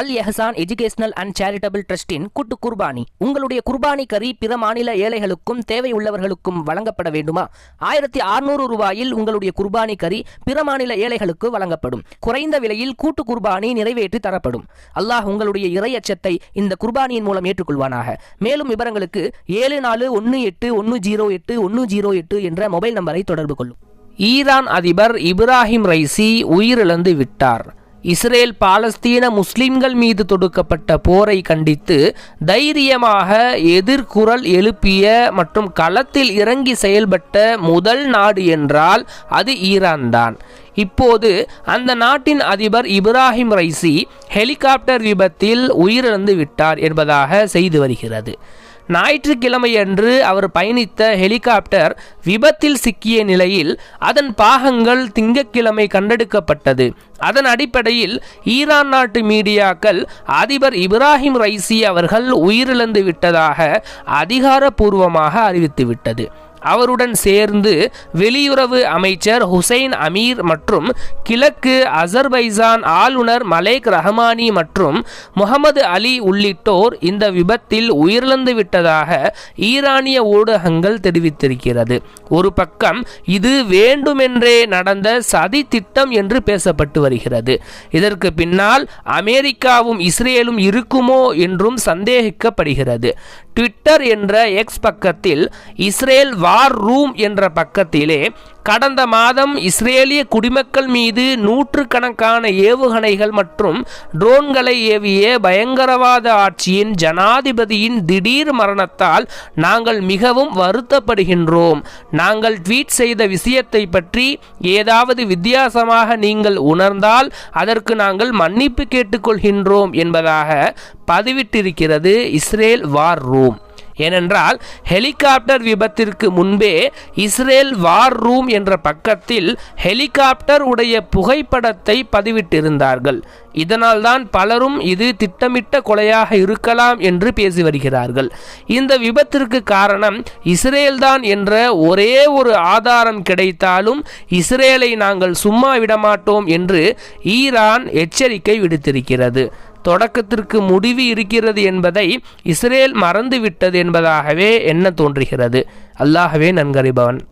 Al Ehsan educational and charitable ட்ரஸ்டின் கூட்டு குர்பானி. உங்களுடைய குர்பானி கறி பிற மாநில ஏழைகளுக்கும் தேவை உள்ளவர்களுக்கும் வழங்கப்பட வேண்டுமா? ஆயிரத்தி அறுநூறு ரூபாயில் உங்களுடைய குர்பானி கறி பிற மாநில ஏழைகளுக்கு வழங்கப்படும். குறைந்த விலையில் கூட்டு குர்பானி நிறைவேற்றி தரப்படும். அல்லாஹ் உங்களுடைய இறையச்சத்தை இந்த குர்பானியின் மூலம் ஏற்றுக்கொள்வானாக. மேலும் விவரங்களுக்கு ஏழு நாலு ஒன்று எட்டு ஒன்று ஜீரோ எட்டு ஒன்று ஜீரோ எட்டு என்ற மொபைல் நம்பரை தொடர்பு கொள்ளும். ஈரான் அதிபர் இப்ராஹிம் ரைசி உயிரிழந்து விட்டார். இஸ்ரேல் பாலஸ்தீன முஸ்லிம்கள் மீது தொடுக்கப்பட்ட போரை கண்டித்து தைரியமாக எதிர்குரல் எழுப்பிய மற்றும் களத்தில் இறங்கி செயல்பட்ட முதல் நாடு என்றால் அது ஈரான் தான். இப்போது அந்த நாட்டின் அதிபர் இப்ராஹிம் ரைசி ஹெலிகாப்டர் விபத்தில் உயிரிழந்து விட்டார் என்பதாக செய்து வருகிறது. ஞாயிற்றுக்கிழமையன்று அவர் பயணித்த ஹெலிகாப்டர் விபத்தில் சிக்கிய நிலையில் அதன் பாகங்கள் திங்கட்கிழமை கண்டெடுக்கப்பட்டது. அதன் அடிப்படையில் ஈரான் நாட்டு மீடியாக்கள் அதிபர் இப்ராஹிம் ரைசி அவர்கள் உயிரிழந்து விட்டதாக அதிகாரப்பூர்வமாக அறிவித்துவிட்டது. அவருடன் சேர்ந்து வெளியுறவு அமைச்சர் ஹுசைன் அமீர் மற்றும் கிழக்கு அசர்பைசான் ஆளுநர் மலேக் ரஹமானி மற்றும் முகமது அலி உள்ளிட்டோர் இந்த விபத்தில் உயிரிழந்து விட்டதாக ஈரானிய ஊடகங்கள் தெரிவித்திருக்கிறது. ஒரு பக்கம் இது வேண்டுமென்றே நடந்த சதி திட்டம் என்று பேசப்பட்டு வருகிறது. இதற்கு பின்னால் அமெரிக்காவும் இஸ்ரேலும் இருக்குமோ என்றும் சந்தேகிக்கப்படுகிறது. ட்விட்டர் என்ற எக்ஸ் பக்கத்தில் இஸ்ரேல் வார் ரூம் என்ற பக்கத்திலே கடந்த மாதம் இஸ்ரேலிய குடிமக்கள் மீது நூற்றுக்கணக்கான ஏவுகணைகள் மற்றும் ட்ரோன்களை ஏவிய பயங்கரவாத ஆட்சியின் ஜனாதிபதியின் திடீர் மரணத்தால் நாங்கள் மிகவும் வருத்தப்படுகின்றோம். நாங்கள் ட்வீட் செய்த விஷயத்தை பற்றி ஏதாவது வித்தியாசமாக நீங்கள் உணர்ந்தால் அதற்கு நாங்கள் மன்னிப்பு கேட்டுக்கொள்கின்றோம் என்பதாக பதிவிட்டிருக்கிறது இஸ்ரேல் வார் ரூம் ஏனென்றால் ஹெலிகாப்டர் விபத்திற்கு முன்பே இஸ்ரேல் வார் ரூம் என்ற பக்கத்தில் ஹெலிகாப்டர் உடைய புகைப்படத்தை பதிவிட்டிருந்தார்கள். இதனால்தான் பலரும் இது திட்டமிட்ட கொலையாக இருக்கலாம் என்று பேசி வருகிறார்கள். இந்த விபத்திற்கு காரணம் இஸ்ரேல்தான் என்ற ஒரே ஒரு ஆதாரம் கிடைத்தாலும் இஸ்ரேலை நாங்கள் சும்மா விடமாட்டோம் என்று ஈரான் எச்சரிக்கை விடுத்திருக்கிறது. தொடக்கத்திற்கு முடிவு இருக்கிறது என்பதை இஸ்ரேல் மறந்துவிட்டது என்பதாகவே என்ன தோன்றுகிறது. அல்லாஹவே நன்கறிபவன்.